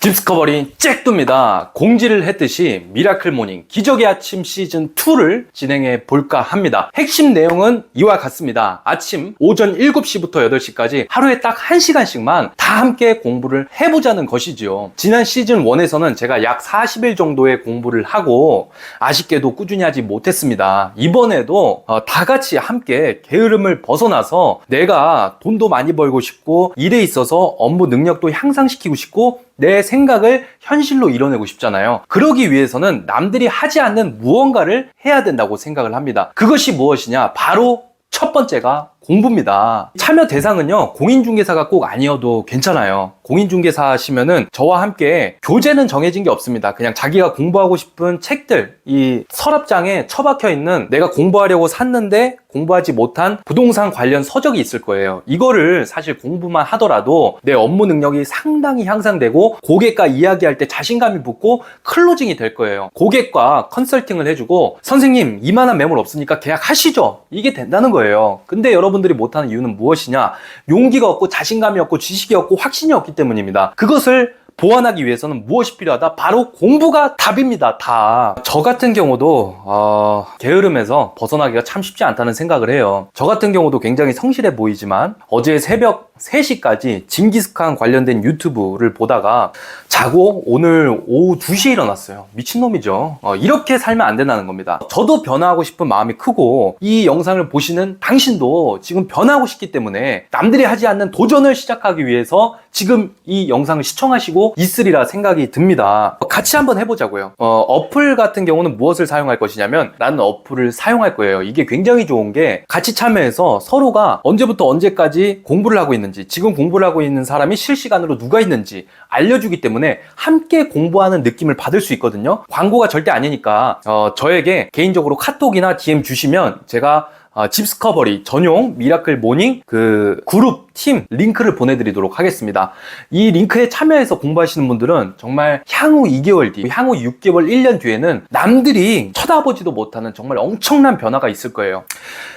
딥스커버리 잭두입니다. 공지를 했듯이 미라클 모닝 기적의 아침 시즌 2를 진행해 볼까 합니다. 핵심 내용은 이와 같습니다. 아침 오전 7시부터 8시까지 하루에 딱 1시간씩만 다 함께 공부를 해보자는 것이지요. 지난 시즌 1에서는 제가 약 40일 정도의 공부를 하고 아쉽게도 꾸준히 하지 못했습니다. 이번에도 어, 다 같이 함께 게으름을 벗어나서 내가 돈도 많이 벌고 싶고 일에 있어서 업무 능력도 향상시키고 싶고 내 생각을 현실로 이뤄내고 싶잖아요. 그러기 위해서는 남들이 하지 않는 무언가를 해야 된다고 생각을 합니다. 그것이 무엇이냐? 바로 첫 번째가 공부입니다. 참여 대상은요, 공인중개사가 꼭 아니어도 괜찮아요. 공인중개사 하시면은 저와 함께 교재는 정해진 게 없습니다. 그냥 자기가 공부하고 싶은 책들, 이 서랍장에 처박혀 있는 내가 공부하려고 샀는데 공부하지 못한 부동산 관련 서적이 있을 거예요. 이거를 사실 공부만 하더라도 내 업무 능력이 상당히 향상되고 고객과 이야기할 때 자신감이 붙고 클로징이 될 거예요. 고객과 컨설팅을 해주고 선생님 이만한 매물 없으니까 계약하시죠. 이게 된다는 거예요. 근데 여러분 들이 못하는 이유는 무엇이냐? 용기가 없고 자신감이 없고 지식이 없고 확신이 없기 때문입니다. 그것을 보완하기 위해서는 무엇이 필요하다? 바로 공부가 답입니다. 다. 저 같은 경우도 어, 게으름에서 벗어나기가 참 쉽지 않다는 생각을 해요. 저 같은 경우도 굉장히 성실해 보이지만 어제 새벽 3시까지 징기스칸 관련된 유튜브를 보다가 자고 오늘 오후 2시에 일어났어요. 미친놈이죠. 어, 이렇게 살면 안 된다는 겁니다. 저도 변화하고 싶은 마음이 크고 이 영상을 보시는 당신도 지금 변하고 싶기 때문에 남들이 하지 않는 도전을 시작하기 위해서 지금 이 영상을 시청하시고 있으리라 생각이 듭니다. 어, 같이 한번 해보자고요. 어, 어플 같은 경우는 무엇을 사용할 것이냐면 나는 어플을 사용할 거예요. 이게 굉장히 좋은 게 같이 참여해서 서로가 언제부터 언제까지 공부를 하고 있는지 지금 공부를 하고 있는 사람이 실시간으로 누가 있는지 알려주기 때문에 함께 공부하는 느낌을 받을 수 있거든요. 광고가 절대 아니니까 어, 저에게 개인적으로 카톡이나 DM 주시면 제가 어, 집스커버리 전용 미라클 모닝 그 그룹 팀 링크를 보내드리도록 하겠습니다. 이 링크에 참여해서 공부하시는 분들은 정말 향후 2개월 뒤, 향후 6개월, 1년 뒤에는 남들이 쳐다보지도 못하는 정말 엄청난 변화가 있을 거예요.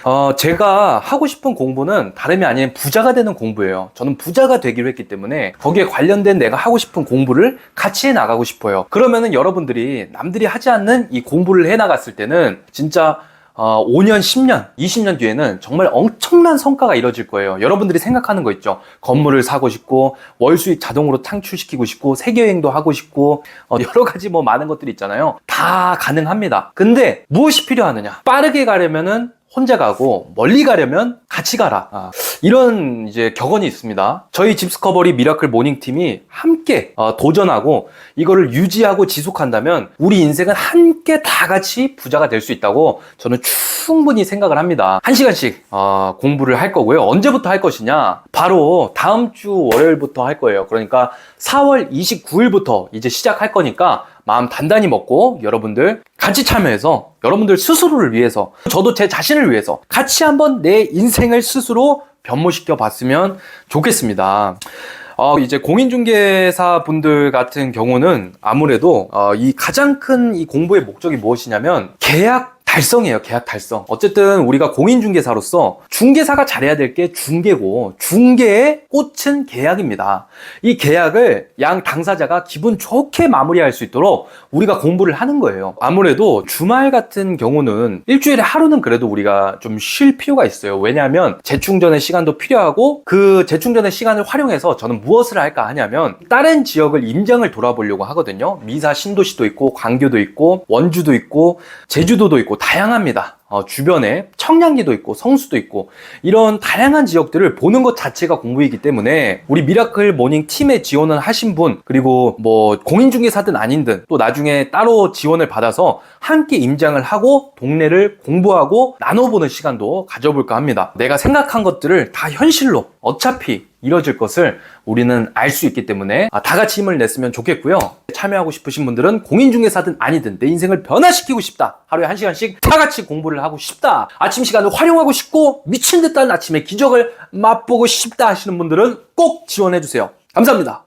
어, 제가 하고 싶은 공부는 다름이 아닌 부자가 되는 공부예요. 저는 부자가 되기로 했기 때문에 거기에 관련된 내가 하고 싶은 공부를 같이 해 나가고 싶어요. 그러면은 여러분들이 남들이 하지 않는 이 공부를 해 나갔을 때는 진짜 어, 5년, 10년, 20년 뒤에는 정말 엄청난 성과가 이뤄질 거예요. 여러분들이 생각하는 거 있죠. 건물을 사고 싶고, 월 수익 자동으로 창출시키고 싶고, 세계여행도 하고 싶고, 어, 여러 가지 뭐 많은 것들이 있잖아요. 다 가능합니다. 근데 무엇이 필요하느냐? 빠르게 가려면은 혼자 가고 멀리 가려면 같이 가라. 아, 이런 이제 격언이 있습니다. 저희 집스커버리 미라클 모닝 팀이 함께 어, 도전하고 이거를 유지하고 지속한다면 우리 인생은 함께 다 같이 부자가 될 수 있다고 저는 충분히 생각을 합니다. 한 시간씩 어, 공부를 할 거고요. 언제부터 할 것이냐? 바로 다음 주 월요일부터 할 거예요. 그러니까 4월 29일부터 이제 시작할 거니까 마음 단단히 먹고 여러분들 같이 참여해서 여러분들 스스로를 위해서 저도 제 자신을 위해서 같이 한번 내 인생을 스스로 변모시켜 봤으면 좋겠습니다. 어, 이제 공인중개사 분들 같은 경우는 아무래도 어, 이 가장 큰 이 공부의 목적이 무엇이냐면 계약 달성이에요. 계약 달성. 어쨌든 우리가 공인중개사로서 중개사가 잘해야 될 게 중개고 중개의 꽃은 계약입니다. 이 계약을 양 당사자가 기분 좋게 마무리할 수 있도록 우리가 공부를 하는 거예요. 아무래도 주말 같은 경우는 일주일에 하루는 그래도 우리가 좀 쉴 필요가 있어요. 왜냐하면 재충전의 시간도 필요하고 그 재충전의 시간을 활용해서 저는 무엇을 할까 하냐면 다른 지역을 임장을 돌아보려고 하거든요. 미사 신도시도 있고 광교도 있고 원주도 있고 제주도도 있고 다양합니다. 어, 주변에 청량리도 있고 성수도 있고 이런 다양한 지역들을 보는 것 자체가 공부이기 때문에 우리 미라클 모닝 팀에 지원을 하신 분 그리고 뭐 공인중개사든 아닌든 또 나중에 따로 지원을 받아서 함께 임장을 하고 동네를 공부하고 나눠보는 시간도 가져볼까 합니다. 내가 생각한 것들을 다 현실로 어차피 이뤄질 것을 우리는 알 수 있기 때문에 아, 다 같이 힘을 냈으면 좋겠고요. 참여하고 싶으신 분들은 공인중개사든 아니든 내 인생을 변화시키고 싶다. 하루에 한 시간씩 다 같이 공부를 하고 싶다. 아침 시간을 활용하고 싶고 미친 듯한 아침의 기적을 맛보고 싶다 하시는 분들은 꼭 지원해 주세요. 감사합니다.